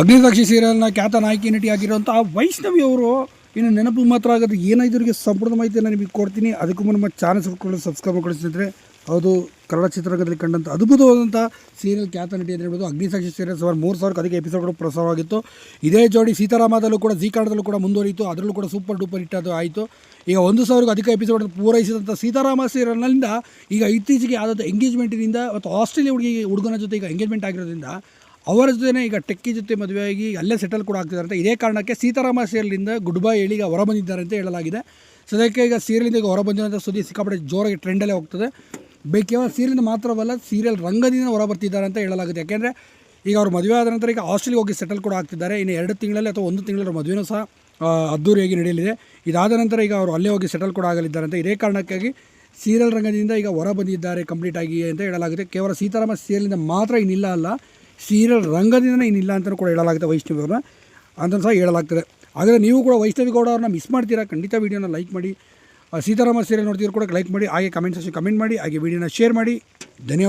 ಅಗ್ನಿಸಾಕ್ಷಿ ಸೀರಿಯಲ್ನ ಖ್ಯಾತ ನಾಯಕಿ ನಟಿಯಾಗಿರುವಂಥ ವೈಷ್ಣವಿ ಅವರು ಇನ್ನು ನೆನಪು ಮಾತ್ರ ಆಗೋದು ಏನಾದ್ರಿಗೆ ಸಂಪೂರ್ಣ ಮಾಹಿತಿಯನ್ನು ನಿಮಗೆ ಕೊಡ್ತೀನಿ. ಅದಕ್ಕೂ ನಮ್ಮ ಚಾನಲ್ ಸಬ್ಸ್ಕ್ರೈಬ್ ಸಬ್ಸ್ಕ್ರೈಬ್ ಮಾಡಿಸಿದ್ರೆ ಹೌದು ಕನ್ನಡ ಚಿತ್ರರಂಗದಲ್ಲಿ ಕಂಡಂಥ ಅದ್ಭುತವಾದಂಥ ಸೀರಿಯಲ್ ಖ್ಯಾತ ನಟಿ ಅಂತ ಹೇಳ್ಬೋದು. ಅಗ್ನಿಸಾಕ್ಷಿ ಸೀರಿಯಲ್ ಸುಮಾರು ಮೂರು ಸಾವಿರಕ್ಕೆ ಅಧಿಕ ಎಪಿಸೋಡ್ಗಳು ಪ್ರಸಾರವಾಗಿತ್ತು. ಇದೇ ಜೋಡಿ ಸೀತಾರಾಮದಲ್ಲೂ ಕೂಡ ಜಿ ಕನ್ನಡದಲ್ಲೂ ಕೂಡ ಮುಂದುವರಿಯಿತು. ಅದರಲ್ಲೂ ಕೂಡ ಸೂಪರ್ ಡೂಪರ್ ಹಿಟ್ ಅದು ಆಯಿತು. ಈಗ ಒಂದು ಸಾವಿರಕ್ಕೂ ಅಧಿಕ ಎಪಿಸೋಡ್ ಪೂರೈಸಿದಂಥ ಸೀತಾರಾಮ ಸೀರಿಯಲ್ನಿಂದ ಈಗ ಇತ್ತೀಚೆಗೆ ಆದಂಥ ಎಂಗೇಜ್ಮೆಂಟಿನಿಂದ ಮತ್ತು ಆಸ್ಟ್ರೇಲಿಯಾ ಹುಡುಗಿ ಹುಡುಗನ ಜೊತೆ ಈಗ ಎಂಗೇಜ್ಮೆಂಟ್ ಆಗಿರೋದ್ರಿಂದ ಅವರ ಜೊತೆ ಈಗ ಟೆಕ್ಕಿ ಜೊತೆ ಮದುವೆಯಾಗಿ ಅಲ್ಲೇ ಸೆಟಲ್ ಕೂಡ ಆಗ್ತಿದ್ದಾರೆ ಅಂತ ಇದೇ ಕಾರಣಕ್ಕೆ ಸೀತಾರಾಮ ಸೀರಿಯಲಿಂದ ಗುಡ್ ಬೈ ಹೇಳಿ ಈಗ ಹೊರ ಬಂದಿದ್ದಾರೆ ಅಂತ ಹೇಳಲಾಗಿದೆ. ಸದ್ಯಕ್ಕೆ ಈಗ ಸೀರಿಯಲಿಂದ ಈಗ ಹೊರ ಬಂದಿರೋಂಥ ಸುದ್ದಿ ಸಿಕ್ಕಾಪಟ್ಟೆ ಜೋರಾಗಿ ಟ್ರೆಂಡಲ್ಲೇ ಹೋಗ್ತದೆ. ಬೇ ಕೇವಲ ಮಾತ್ರವಲ್ಲ ಸೀರಿಯಲ್ ರಂಗದಿಂದ ಹೊರಬರ್ತಿದ್ದಾರೆ ಅಂತ ಹೇಳಲಾಗಿದೆ ಯಾಕೆಂದರೆ ಈಗ ಅವ್ರು ಮದುವೆ ಆದ ನಂತರ ಈಗ ಆಸ್ಟ್ರೇಲಿಯಾ ಹೋಗಿ ಸೆಟಲ್ ಕೂಡ ಆಗ್ತಿದ್ದಾರೆ. ಇನ್ನು ಎರಡು ತಿಂಗಳಲ್ಲಿ ಅಥವಾ ಒಂದು ತಿಂಗಳ ಮದುವೆನೂ ಸಹ ಅದ್ದೂರಿಯಾಗಿ ನಡೆಯಲಿದೆ. ಇದಾದ ನಂತರ ಈಗ ಅವರು ಅಲ್ಲೇ ಹೋಗಿ ಸೆಟಲ್ ಕೂಡ ಆಗಲಿದ್ದಾರೆ ಅಂತ ಇದೇ ಕಾರಣಕ್ಕಾಗಿ ಸೀರಿಯಲ್ ರಂಗದಿಂದ ಈಗ ಹೊರ ಬಂದಿದ್ದಾರೆ ಕಂಪ್ಲೀಟ್ ಆಗಿ ಅಂತ ಹೇಳಲಾಗುತ್ತೆ. ಕೇವಲ ಸೀತಾರಾಮ ಸೀರಿಯಲಿಂದ ಮಾತ್ರ ಇನ್ನಿಲ್ಲ ಅಲ್ಲ ಸೀರಿಯಲ್ ರಂಗದಿಂದ ಇನ್ನಿಲ್ಲ ಅಂತಲೂ ಕೂಡ ಹೇಳಲಾಗುತ್ತೆ ವೈಷ್ಣವಿ ಅವ್ರನ್ನ ಅಂತ ಸಹ ಹೇಳಲಾಗ್ತದೆ. ಆದರೆ ನೀವು ಕೂಡ ವೈಷ್ಣವಿ ಗೌಡ ಅವ್ರನ್ನ ಮಿಸ್ ಮಾಡ್ತೀರಾ? ಖಂಡಿತ ವೀಡಿಯೋನ ಲೈಕ್ ಮಾಡಿ. ಸೀತಾರಾಮ ಸೀರಿಯಲ್ ನೋಡ್ತಿದ್ರು ಕೂಡ ಲೈಕ್ ಮಾಡಿ, ಹಾಗೆ ಕಮೆಂಟ್ ಸೆಕ್ಷನ್ ಕಮೆಂಟ್ ಮಾಡಿ, ಹಾಗೆ ವೀಡಿಯೋನ ಶೇರ್ ಮಾಡಿ. ಧನ್ಯವಾದ.